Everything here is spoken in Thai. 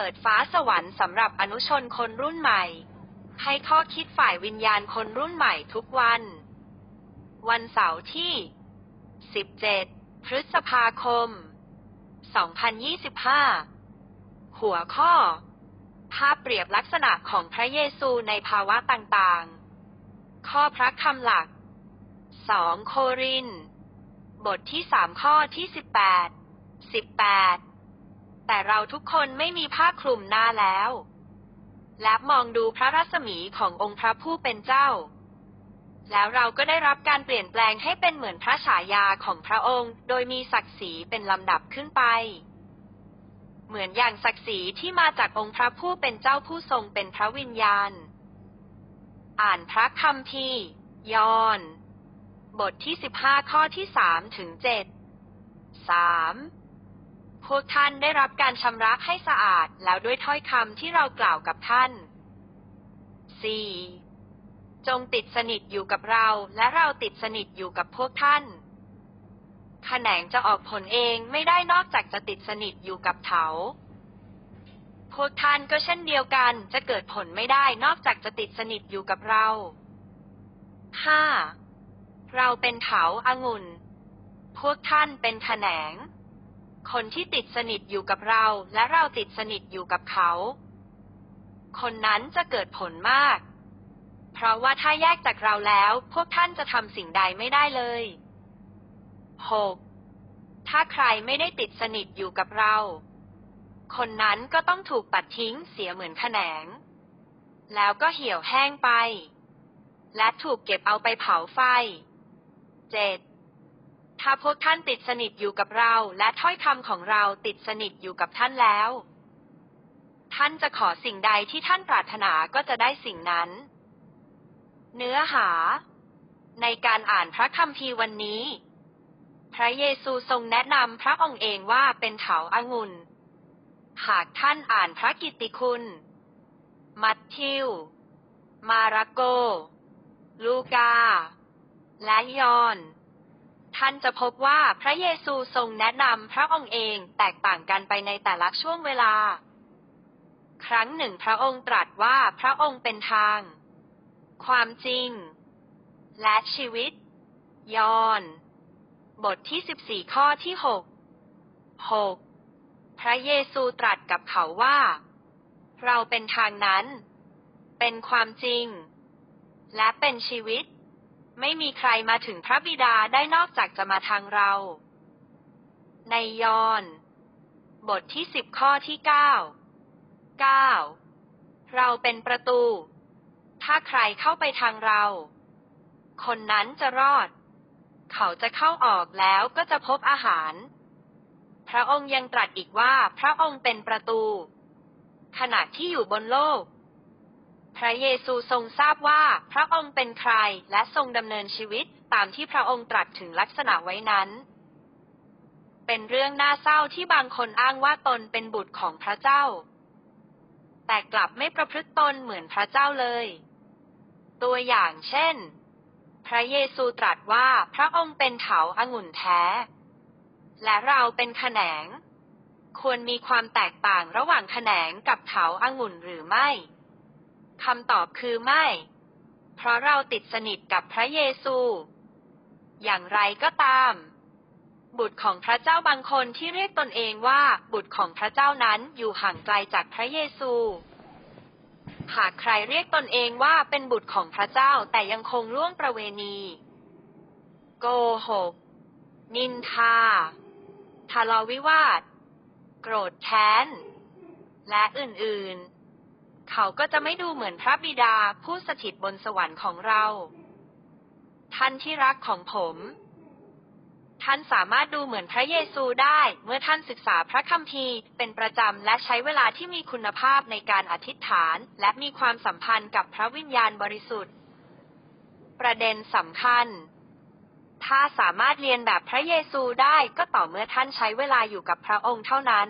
เปิดฟ้าสวรรค์สำหรับอนุชนคนรุ่นใหม่ ให้ข้อคิดฝ่ายวิญญาณคนรุ่นใหม่ทุกวัน วันเสาร์ที่ 17 พฤษภาคม 2025 หัวข้อ ภาพเปรียบลักษณะของพระเยซูในภาวะต่างๆ ข้อพระคำหลัก 2 โคริน บทที่ 3 ข้อที่ 18 18 แต่เราทุกคนไม่มีผ้าคลุมหน้าแล้ว และมองดูพระรัศมีขององค์พระผู้เป็นเจ้า แล้วเราก็ได้รับการเปลี่ยนแปลงให้เป็นเหมือนพระฉายาของพระองค์ โดยมีศักดิ์ศรีเป็นลำดับขึ้นไป เหมือนอย่างศักดิ์ศรีที่มาจากองค์พระผู้เป็นเจ้าผู้ทรงเป็นพระวิญญาณ อ่านพระคัมภีร์ยอห์นบทที่ 15 ข้อที่ 3 ถึง 7 3. พวกท่านได้รับการชำระให้สะอาดแล้วด้วยถ้อยคำที่เรากล่าวกับท่าน 4. จงติดสนิทอยู่กับเราและเราติดสนิทอยู่กับพวกท่านแขนงจะออกผลเองไม่ได้นอกจากจะติดสนิทอยู่กับเถา พวกท่านก็เช่นเดียวกันจะเกิดผลไม่ได้นอกจากจะติดสนิทอยู่กับเรา 5. เราเป็นเถาอางุ่น พวกท่านเป็นแขนง คนที่ติดสนิทอยู่กับเรา และเราติดสนิทอยู่กับเขา คนนั้นจะเกิดผลมาก เพราะว่าถ้าแยกจากเราแล้ว พวกท่านจะทำสิ่งใดไม่ได้เลย 6. ถ้าใครไม่ได้ติดสนิทอยู่กับเรา คนนั้นก็ต้องถูกตัดทิ้งเสียเหมือนแขนง แล้วก็เหี่ยวแห้งไป และถูกเก็บเอาไปเผาไฟ 7. ถ้าพวกท่านติดสนิทอยู่กับเรา และถ้อยคำของเราติดสนิทอยู่กับท่านแล้ว ท่านจะขอสิ่งใดที่ท่านปรารถนาก็จะได้สิ่งนั้น เนื้อหา ในการอ่านพระคัมภีร์วันนี้ พระเยซูทรงแนะนำพระองค์เองว่าเป็นเถาอางุ่น หากท่านอ่านพระกิตติคุณ มัทธิว มาระโก ลูกา และยอห์น ท่านจะพบว่าพระเยซูทรงแนะนำพระองค์เองแตกต่างกันไปในแต่ละช่วงเวลา ครั้งหนึ่งพระองค์ตรัสว่าพระองค์เป็นทาง ความจริง และชีวิต ยอห์นบทที่ 14 ข้อที่ 6 6 พระเยซูตรัสกับเขาว่า เราเป็นทางนั้น เป็นความจริง และเป็นชีวิต ไม่มีใครมาถึงพระบิดาได้นอกจากจะมาทางเรา ในยอห์นบทที่10ข้อที่9 9เราเป็นประตู ถ้าใครเข้าไปทางเรา คนนั้นจะรอด เขาจะเข้าออกแล้วก็จะพบอาหาร พระองค์ยังตรัสอีกว่าพระองค์เป็นประตู ขณะที่อยู่บนโลก พระเยซูทรงทราบว่าพระองค์เป็นใครและทรงดำเนินชีวิตตามที่พระองค์ตรัสถึงลักษณะไว้นั้น เป็นเรื่องน่าเศร้าที่บางคนอ้างว่าตนเป็นบุตรของพระเจ้า แต่กลับไม่ประพฤติตนเหมือนพระเจ้าเลย ตัวอย่างเช่น พระเยซูตรัสว่าพระองค์เป็นเถาอางุ่นแท้ และเราเป็นแขนง ควรมีความแตกต่างระหว่างแขนงกับเถาอางุ่นหรือไม่ คำตอบคือไม่ เพราะเราติดสนิทกับพระเยซู อย่างไรก็ตาม บุตรของพระเจ้าบางคนที่เรียกตนเองว่าบุตรของพระเจ้านั้นอยู่ห่างไกลจากพระเยซู หากใครเรียกตนเองว่าเป็นบุตรของพระเจ้าแต่ยังคงล่วงประเวณี โกหก นินทาทะเลาะวิวาท โกรธแค้น และอื่น ๆ เขาก็จะไม่ดูเหมือนพระบิดาผู้สถิตบนสวรรค์ของเรา ท่านที่รักของผม ท่านสามารถดูเหมือนพระเยซูได้ เมื่อท่านศึกษาพระคัมภีร์ เป็นประจำและใช้เวลาที่มีคุณภาพในการอธิษฐาน และมีความสัมพันธ์กับพระวิญญาณบริสุทธิ์ ประเด็นสำคัญถ้าสามารถเรียนแบบพระเยซูได้ก็ต่อเมื่อท่านใช้เวลาอยู่กับพระองค์เท่านั้น